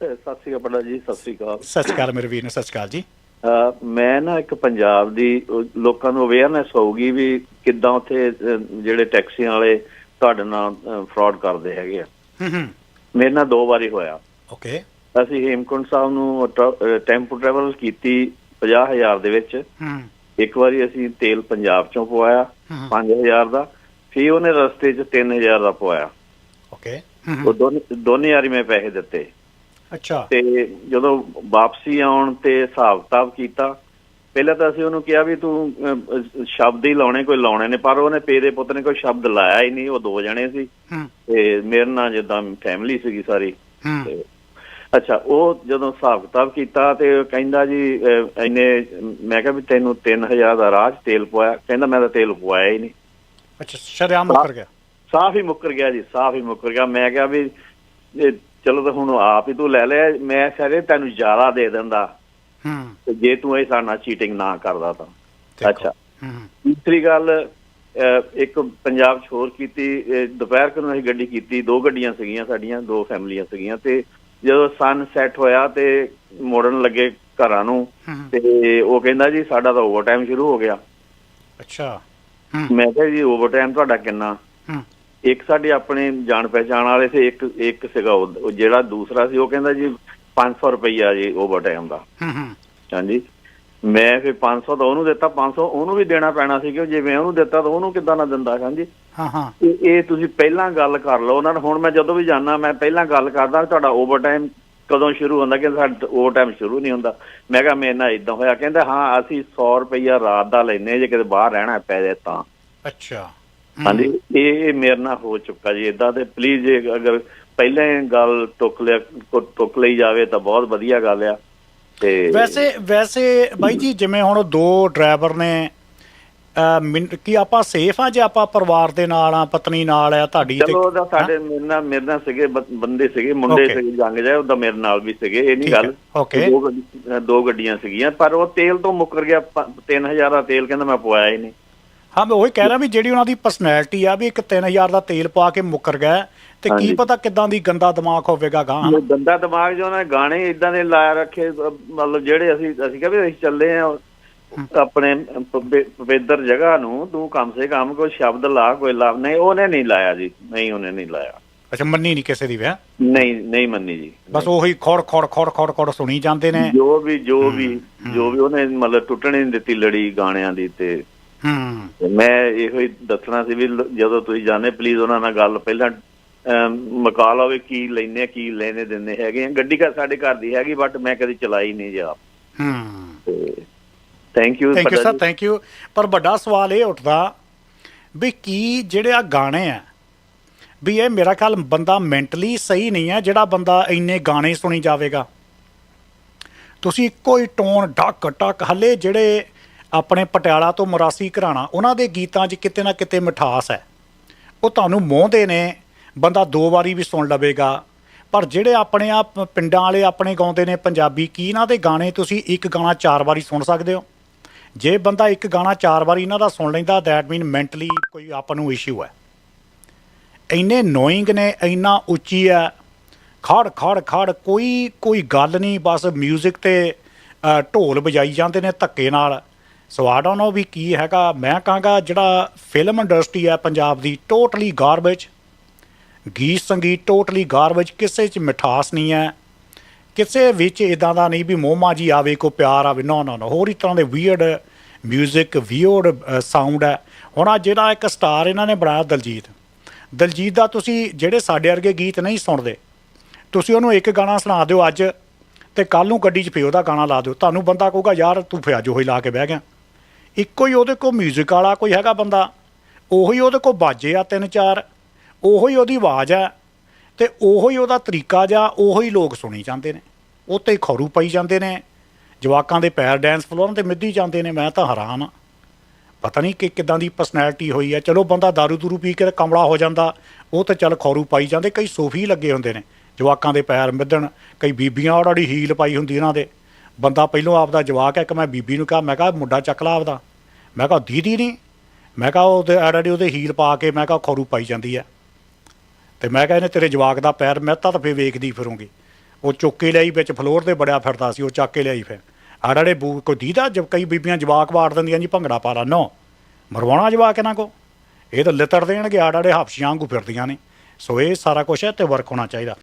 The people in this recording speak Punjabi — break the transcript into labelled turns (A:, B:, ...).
A: ਸਤਿ ਸ਼੍ਰੀ ਅਕਾਲ ਪੰਡਾ ਜੀ ਸਤਿ ਸ਼੍ਰੀ ਅਕਾਲ।
B: ਸਤਿ ਸ਼੍ਰੀ ਅਕਾਲ ਮੇਰੇ ਵੀਰ ਨੂੰ ਸਤਿ ਸ਼੍ਰੀ ਅਕਾਲ ਜੀ।
A: ਮੈਂ ਨਾ ਇੱਕ ਪੰਜਾਬ ਦੀ ਲੋਕਾਂ ਨੂੰ ਅਵੇਅਰਨੈਸ ਹੋਊਗੀ ਵੀ ਕਿੱਦਾਂ ਉੱਥੇ ਜਿਹੜੇ ਟੈਕਸੀਆਂ ਵਾਲੇ ਤੁਹਾਡੇ ਨਾਲ ਫਰਾਡ ਕਰਦੇ ਹੈਗੇ ਆ। ਮੇਰੇ ਨਾਲ ਦੋ ਵਾਰੀ ਹੋਇਆ।
B: ਓਕੇ।
A: ਅਸੀਂ ਹੇਮਕੁੰਟ ਸਾਹਿਬ ਨੂੰ ਟੈਂਪੂ ਟਰੈਵਲ ਕੀਤੀ 50000 ਦੇ ਵਿੱਚ।
B: ਹੂੰ।
A: ਇੱਕ ਵਾਰੀ ਅਸੀਂ ਤੇਲ ਪੰਜਾਬ ਚੋਂ ਪਵਾਇਆ
B: ਹੂੰ
A: 5000 ਦਾ। ਫਿਰ ਉਹਨੇ ਰਸਤੇ 'ਚ 3000 ਦਾ ਪਵਾਇਆ।
B: ਓਕੇ।
A: ਉਹ ਦੋਨੇ ਦੋਨੇ ਵਾਰੀ ਮੈਂ ਪੈਸੇ ਦਿੱਤੇ।
B: ਅੱਛਾ।
A: ਤੇ ਜਦੋਂ ਵਾਪਸੀ ਆਉਣ ਤੇ ਹਿਸਾਬ ਕਿਤਾਬ ਕੀਤਾ ਪਹਿਲਾਂ ਤਾਂ ਅਸੀਂ ਉਹਨੂੰ ਕਿਹਾ ਵੀ ਤੂੰ ਸ਼ਬਦ ਹੀ ਲਾਉਣੇ ਕੋਈ ਲਾਉਣੇ ਨੇ ਪਰ ਉਹਨੇ ਪੇ ਦੇ ਪੁੱਤ ਨੇ ਕੋਈ ਸ਼ਬਦ ਲਾਇਆ ਹੀ ਨਹੀਂ ਉਹ ਦੋ ਜਣੇ ਸੀ। ਤੇ ਮੇਰੇ ਨਾਲ ਜਿੱਦਾਂ ਫੈਮਿਲੀ ਸੀਗੀ ਸਾਰੀ। ਤੇ ਅੱਛਾ ਉਹ ਜਦੋਂ ਹਿਸਾਬ ਕਿਤਾਬ ਕੀਤਾ ਤੇ ਕਹਿੰਦਾ ਜੀ ਅਹ, ਇੰਨੇ ਮੈਂ ਕਿਹਾ ਵੀ ਤੈਨੂੰ 3000 ਦਾ ਰਾਜ ਤੇਲ ਪਵਾਇਆ ਕਹਿੰਦਾ ਮੈਂ ਤਾਂ ਤੇਲ ਪਵਾਇਆ ਹੀ ਨਹੀਂ।
B: ਅੱਛਾ ਸ਼ਰਿਆਮ ਮੁੱਕਰ ਗਿਆ।
A: ਸਾਫ਼ ਹੀ ਮੁੱਕਰ ਗਿਆ ਜੀ ਸਾਫ਼ ਹੀ ਮੁੱਕਰ ਗਿਆ। ਮੈਂ ਕਿਹਾ ਵੀ ਚਲੋ ਤਾਂ ਹੁਣ ਆਪ ਹੀ ਤੂੰ ਲੈ ਲਿਆ ਮੈਂ ਸਾਰੇ ਤੈਨੂੰ ਜ਼ਿਆਦਾ ਦੇ ਦਿੰਦਾ।
B: ਹੂੰ।
A: ਤੇ ਜੇ ਤੂੰ ਇਹ ਸਾਡੇ ਚੀਟਿੰਗ ਨਾ ਕਰਦਾ ਤਾਂ। ਅੱਛਾ। ਤੀਸਰੀ ਗੱਲ ਇੱਕ ਪੰਜਾਬ 'ਚ ਹੋਰ ਕੀਤੀ ਦੁਪਹਿਰ ਨੂੰ ਅਸੀਂ ਗੱਡੀ ਕੀਤੀ ਦੋ ਗੱਡੀਆਂ ਸੀਗੀਆਂ ਸਾਡੀਆਂ ਦੋ ਫੈਮਲੀਆਂ ਸੀਗੀਆਂ ਤੇ ਜਦੋਂ ਸਨ ਸੈੱਟ ਹੋਇਆ ਤੇ ਮੋੜਨ ਲੱਗੇ ਘਰਾਂ ਨੂੰ ਤੇ ਉਹ ਕਹਿੰਦਾ ਜੀ ਸਾਡਾ ਤਾਂ ਓਵਰਟਾਈਮ ਸ਼ੁਰੂ ਹੋ ਗਿਆ।
B: ਅੱਛਾ।
A: ਮੈਂ ਕਿਹਾ ਜੀ ਓਵਰਟਾਈਮ ਤੁਹਾਡਾ ਕਿੰਨਾ?
B: ਹੂੰ।
A: ਇੱਕ ਸਾਡੇ ਆਪਣੇ ਜਾਣ ਪਹਿਚਾਣ ਵਾਲੇ ਸੀ ਇੱਕ ਇੱਕ ਸੀਗਾ ਉਹ ਜਿਹੜਾ ਦੂਸਰਾ ਸੀ ਉਹ ਕਹਿੰਦਾ ਜੀ 500 ਰੁਪਈਆ ਜੀ ਓਵਰਟਾਈਮ ਦਾ।
B: ਹੂੰ ਹੂੰ।
A: ਹਾਂਜੀ। ਮੈਂ ਫਿਰ 500 ਤਾਂ ਉਹਨੂੰ ਦਿੱਤਾ 500 ਉਹਨੂੰ ਵੀ ਦੇਣਾ ਪੈਣਾ ਸੀ ਕਿ ਜੇ ਮੈਂ ਉਹਨੂੰ ਦਿੱਤਾ ਤਾਂ ਉਹਨੂੰ ਕਿੱਦਾਂ ਨਾ ਦਿੰਦਾ ਹਾਂਜੀ।
B: ਹਾਂ ਹਾਂ।
A: ਇਹ ਤੁਸੀਂ ਪਹਿਲਾਂ ਗੱਲ ਕਰ ਲਓ ਉਹਨਾਂ ਨਾਲ। ਹੁਣ ਮੈਂ ਜਦੋਂ ਵੀ ਜਾਣਾ ਮੈਂ ਪਹਿਲਾਂ ਗੱਲ ਕਰਦਾ ਤੁਹਾਡਾ ਓਵਰਟਾਈਮ ਕਦੋਂ ਸ਼ੁਰੂ ਹੁੰਦਾ ਕਿ ਸਾਡਾ ਓਵਰਟਾਈਮ ਸ਼ੁਰੂ ਨਹੀਂ ਹੁੰਦਾ। ਮੈਂ ਕਿਹਾ ਮੇਰੇ ਨਾਲ ਇਦਾਂ ਹੋਇਆ ਕਹਿੰਦਾ ਹਾਂ ਅਸੀਂ 100 ਰੁਪਈਆ ਰਾਤ ਦਾ ਲੈਨੇ ਜੇ ਕਿਤੇ ਬਾਹਰ ਰਹਿਣਾ ਪੈ ਜਾਏ ਤਾਂ।
B: ਅੱਛਾ।
A: ਹਾਂਜੀ ਇਹ ਮੇਰੇ ਨਾਲ ਹੋ ਚੁੱਕਾ ਜੀ ਇਦਾਂ ਤੇ ਪਲੀਜ਼ ਅਗਰ ਪਹਿਲਾਂ ਗੱਲ ਟੁੱਕ ਲਿਆ ਟੁੱਕ ਲਈ ਜਾਵੇ ਤਾਂ ਬਹੁਤ ਵਧੀਆ ਗੱਲ ਆ ਤੇ
B: ਵੈਸੇ ਵੈਸੇ ਬਾਈ ਜੀ ਜਿਵੇਂ ਹੁਣ ਦੋ ਡਰਾਈਵਰ ਨੇ ਕੀ ਆਪਾਂ ਸੇਫ ਆ ਜੇ ਆਪਾਂ ਪਰਿਵਾਰ ਦੇ ਨਾਲ ਆ ਪਤਨੀ ਨਾਲ ਆ ਤੁਹਾਡੀ ਤੇ-
A: ਚਲੋ ਉਹਦਾ ਸਾਡੇ ਮੇਰੇ ਨਾਲ ਮੇਰੇ ਨਾਲ ਸੀਗੇ ਬੰਦੇ ਸੀਗੇ ਮੁੰਡੇ. ਸੀਗੇ ਜੰਗ ਜਾਏ ਉਹਦਾ ਮੇਰੇ ਨਾਲ ਵੀ ਸੀਗੇ ਇਹ ਨਹੀਂ ਗੱਲ। ਦੋ ਗੱਡੀਆਂ ਸੀਗੀਆਂ ਪਰ ਉਹ ਤੇਲ ਤੋਂ ਮੁੱਕਰ ਗਿਆ 3000 ਦਾ ਤੇਲ ਕਹਿੰਦਾ ਮੈਂ ਪਵਾਇਆ ਹੀ ਨਹੀਂ।
B: ਹਾਂ ਮੈਂ ਉਹੀ ਕਹਿ ਰਿਹਾ ਵੀ ਜਿਹੜੀ ਉਹਨਾਂ ਦੀ ਪਰਸਨੈਲਿਟੀ ਆ ਵੀ ਇੱਕ 3000 ਦਾ ਤੇਲ ਪਾ ਕੇ ਮੁੱਕਰ ਗਿਆ ਤੇ ਕੀ। ਪਤਾ ਕਿਦਾਂ ਦੀ ਗੰਦਾ ਦਿਮਾਗ ਹੋਵੇਗਾ ਗਾਂ
A: ਉਹ ਗੰਦਾ ਦਿਮਾਗ ਜੋ ਉਹਨੇ ਗਾਣੇ ਇਦਾਂ ਦੇ ਲਾਇਆ ਰੱਖੇ ਮਤਲਬ ਜਿਹੜੇ ਅਸੀਂ ਅਸੀਂ ਕਿਹਾ ਵੀ ਅਸੀਂ ਚੱਲੇ ਆ ਆਪਣੇ ਪਵਿ- ਪਵਿੱਤਰ ਜਗ੍ਹਾ ਨੂੰ ਤੂੰ ਕਮ ਸੇ ਕਮ ਕੋਈ ਸ਼ਬਦ ਲਾ ਕੋਈ ਲਾ ਨਹੀਂ ਉਹਨੇ ਨਹੀਂ ਲਾਇਆ ਜੀ ਨਹੀਂ ਉਹਨੇ ਨਹੀਂ ਲਾਇਆ।
B: ਅੱਛਾ ਮੰਨੀ ਨਹੀਂ ਕਿਸੇ ਦੀ ਵਿਆਹ?
A: ਨਹੀਂ ਨਹੀਂ ਮੰਨੀ ਜੀ
B: ਬਸ ਉਹੀ ਖੋੜ ਖੋੜ ਖੋੜ ਖੋੜ ਖੋੜ ਸੁਣੀ ਜਾਂਦੇ ਨੇ।
A: ਜੋ ਵੀ ਜੋ ਵੀ ਜੋ ਵੀ ਉਹਨੇ ਮਤਲਬ ਟੁੱਟਣ ਨਹੀਂ ਦਿੱਤੀ ਲੜੀ ਗਾਣਿਆਂ ਦੀ ਤੇ
B: ਹੂੰ।
A: ਮੈਂ ਇਹੋ ਹੀ ਦੱਸਣਾ ਸੀ ਵੀ ਜਦੋਂ ਤੁਸੀਂ ਜਾਣੇ ਪਲੀਜ਼ ਉਹਨਾਂ ਨਾਲ ਗੱਲ ਪਹਿਲਾਂ ਮੁਕਾ ਲਓ ਵੀ ਕੀ ਲੈਨੇ ਕੀ ਲੈਨੇ ਦਿੰਦੇ ਹੈਗੇ ਆ। ਗੱਡੀ ਘਰ ਸਾਡੇ ਘਰ ਦੀ ਹੈਗੀ ਬਟ ਮੈਂ ਕਦੀ ਚਲਾਈ ਨਹੀਂ ਜੀ ਆਪ।
B: ਹੂੰ।
A: Thank you
B: thank you sir thank you ਪਰ ਵੱਡਾ ਸਵਾਲ ਇਹ ਉੱਠਦਾ ਵੀ ਕੀ ਜਿਹੜੇ ਆ ਗਾਣੇ ਆ ਵੀ ਇਹ ਮੇਰਾ ਖਿਆਲ ਬੰਦਾ ਮੈਂਟਲੀ ਸਹੀ ਨਹੀਂ ਹੈ ਜਿਹੜਾ ਬੰਦਾ ਇੰਨੇ ਗਾਣੇ ਸੁਣੀ ਜਾਵੇਗਾ। ਤੁਸੀਂ ਇੱਕੋ ਹੀ ਟੋਨ ਡੱਕ ਟੱਕ ਹੱਲੇ ਜਿਹੜੇ ਆਪਣੇ ਪਟਿਆਲਾ ਤੋਂ ਮਰਾਸੀ ਘਰਾਣਾ, ਉਹਨਾਂ ਦੇ ਗੀਤਾਂ 'ਚ ਕਿਤੇ ਨਾ ਕਿਤੇ ਮਿਠਾਸ ਹੈ। ਉਹ ਤੁਹਾਨੂੰ ਮੋਹਦੇ ਨੇ, ਬੰਦਾ ਦੋ ਵਾਰੀ ਵੀ ਸੁਣ ਲਵੇਗਾ। ਪਰ ਜਿਹੜੇ ਆਪਣੇ ਆ ਪਿੰਡਾਂ ਵਾਲੇ ਆਪਣੇ ਗਾਉਂਦੇ ਨੇ ਪੰਜਾਬੀ, ਕੀ ਇਹਨਾਂ ਦੇ ਗਾਣੇ ਤੁਸੀਂ ਇੱਕ ਗਾਣਾ ਚਾਰ ਵਾਰੀ ਸੁਣ ਸਕਦੇ ਹੋ? ਜੇ ਬੰਦਾ ਇੱਕ ਗਾਣਾ ਚਾਰ ਵਾਰੀ ਇਹਨਾਂ ਦਾ ਸੁਣ ਲੈਂਦਾ ਦੈਟ ਮੀਨ ਮੈਂਟਲੀ ਕੋਈ ਆਪਾਂ ਨੂੰ ਇਸ਼ੂ ਹੈ। ਇੰਨੇ ਨੋਇੰਗ ਨੇ, ਇੰਨਾ ਉੱਚੀ ਹੈ। ਖੜ ਖੜ ਖੜ, ਕੋਈ ਕੋਈ ਗੱਲ ਨਹੀਂ, ਬਸ 뮤직 ਤੇ ਢੋਲ ਵਜਾਈ ਜਾਂਦੇ ਨੇ ਧੱਕੇ ਨਾਲ। ਸੋ ਆਈ ਡੋਨਟ ਨੋ ਵੀ ਕੀ ਹੈਗਾ। ਮੈਂ ਕਹਾਂਗਾ ਜਿਹੜਾ ਫਿਲਮ ਇੰਡਸਟਰੀ ਹੈ ਪੰਜਾਬ ਦੀ ਟੋਟਲੀ ਗਾਰਬੇਜ ਗੀਤ ਸੰਗੀਤ ਟੋਟਲੀ ਗਾਰਬੇਜ ਕਿਸੇ 'ਚ ਮਿਠਾਸ ਨਹੀਂ ਹੈ। ਕਿਸੇ ਵਿੱਚ ਇਦਾਂ ਦਾ ਨਹੀਂ ਵੀ ਮੋਮਾ ਜੀ ਆਵੇ ਕੋ ਪਿਆਰ ਆਵੇ। ਨੋ ਨੋ ਨੋ ਹੋਰ ਹੀ ਤਰ੍ਹਾਂ ਦੇ ਵੀਅਰਡ 뮤직 ਵੀਅਰਡ ਸਾਊਂਡ ਹੈ। ਹੁਣ ਆ ਜਿਹੜਾ ਇੱਕ ਸਟਾਰ ਇਹਨਾਂ ਨੇ ਬਣਾਇਆ, ਦਲਜੀਤ। ਦਲਜੀਤ ਦਾ ਤੁਸੀਂ ਜਿਹੜੇ ਸਾਡੇ ਵਰਗੇ ਗੀਤ ਨਹੀਂ ਸੁਣਦੇ, ਤੁਸੀਂ ਉਹਨੂੰ ਇੱਕ ਗਾਣਾ ਸੁਣਾ ਦਿਓ ਅੱਜ ਤੇ ਕੱਲ ਨੂੰ ਗੱਡੀ 'ਚ ਫੇ ਉਹਦਾ ਗਾਣਾ ਲਾ ਦਿਓ। ਤੁਹਾਨੂੰ ਬੰਦਾ ਕਹੂਗਾ, ਯਾਰ ਤੂੰ ਫਿਆ ਜੋ ਹੀ ਲਾ ਕੇ ਬਹਿ ਗਿਆ। ਇੱਕੋ ਹੀ ਉਹਦੇ ਕੋਲ 뮤직 ਵਾਲਾ ਕੋਈ ਹੈਗਾ ਬੰਦਾ ਉਹੀ ਉਹਦੇ ਕੋਲ ਬਾਜੇ ਆ ਤਿੰਨ ਚਾਰ ਉਹੋ ਹੀ ਉਹਦੀ ਆਵਾਜ਼ ਆ ਤੇ ਉਹੋ ਹੀ ਉਹਦਾ ਤਰੀਕਾ ਜਾਂ ਉਹੋ ਹੀ ਲੋਕ ਸੁਣੀ ਜਾਂਦੇ ਨੇ ਉਹ ਤੇ ਖਰੂ ਪਈ ਜਾਂਦੇ ਨੇ ਜਵਾਕਾਂ ਦੇ ਪੈਰ ਡਾਂਸ ਫਲੋਰਾਂ ਤੇ ਮਿੱਧੀ ਜਾਂਦੇ ਨੇ ਮੈਂ ਤਾਂ ਹੈਰਾਨ ਆ ਪਤਾ ਨਹੀਂ ਕਿ ਕਿਦਾਂ ਦੀ ਪਰਸਨੈਲਿਟੀ ਹੋਈ ਹੈ ਚਲੋ ਬੰਦਾ दारू ਦੂਰੂ ਪੀ ਕੇ ਕਮਲਾ ਹੋ ਜਾਂਦਾ ਉਹ ਤਾਂ ਚੱਲ ਖੌਰੂ ਪਾਈ ਜਾਂਦੇ ਕਈ ਸੋਫੀ ਲੱਗੇ ਹੁੰਦੇ ਨੇ ਜਵਾਕਾਂ ਦੇ ਪੈਰ ਮਿੱਧਣ ਕਈ ਬੀਬੀਆਂ ਉਹੜੀ ਹੀਲ ਪਾਈ ਹੁੰਦੀ ਇਹਨਾਂ ਦੇ ਬੰਦਾ ਪਹਿਲੋਂ ਆਪਦਾ ਜਵਾਕ ਹੈ ਕਿ ਮੈਂ ਬੀਬੀ ਨੂੰ ਕਿਹਾ, ਮੈਂ ਕਿਹਾ ਮੁੰਡਾ ਚੱਕ ਲਾ ਆਪਦਾ। ਮੈਂ ਕਿਹਾ, ਦੀਦੀ ਨਹੀਂ ਮੈਂ ਕਿਹਾ, ਉਹਦੇ ਐਡੜੀ ਉਹਦੇ ਹੀਲ ਪਾ ਕੇ ਮੈਂ ਕਿਹਾ ਖੌਰੂ ਪਾਈ ਜਾਂਦੀ ਹੈ। ਤੇ ਮੈਂ ਕਿਹਾ, ਇਹਨੇ ਤੇਰੇ ਜਵਾਕ ਦਾ ਪੈਰ ਮੈਂ ਤਾਂ ਫੇ ਵੇਖਦੀ ਫਿਰੂੰਗੀ। ਉਹ ਚੁੱਕ ਕੇ ਲਈ ਵਿੱਚ ਫਲੋਰ ਤੇ ਬੜਿਆ ਫਿਰਦਾ ਸੀ, ਉਹ ਚੱਕ ਕੇ ਲਈ ਫਿਰ। ਆੜੜੇ ਬੂ ਕੋਈ ਦੀਦਾ? ਜਬ ਕਈ ਬੀਬੀਆਂ ਜਵਾਕ ਵਾੜ ਦਿੰਦੀਆਂ ਜੀ, ਭੰਗੜਾ ਪਾ ਲਾ ਨੋ ਮਰਵਾਉਣਾ ਜਵਾਕ ਇਹਨਾਂ ਕੋ? ਇਹ ਤਾਂ ਲਿੱਤੜ ਦੇਣਗੇ ਆੜੜੇ ਹਫਸ਼ੀਆਂ ਵਾਂਗੂ ਫਿਰਦੀਆਂ ਨੇ। ਸੋ ਇਹ ਸਾਰਾ ਕੁਝ ਹੈ ਤੇ ਵਰਕ ਹੋਣਾ ਚਾਹੀਦਾ।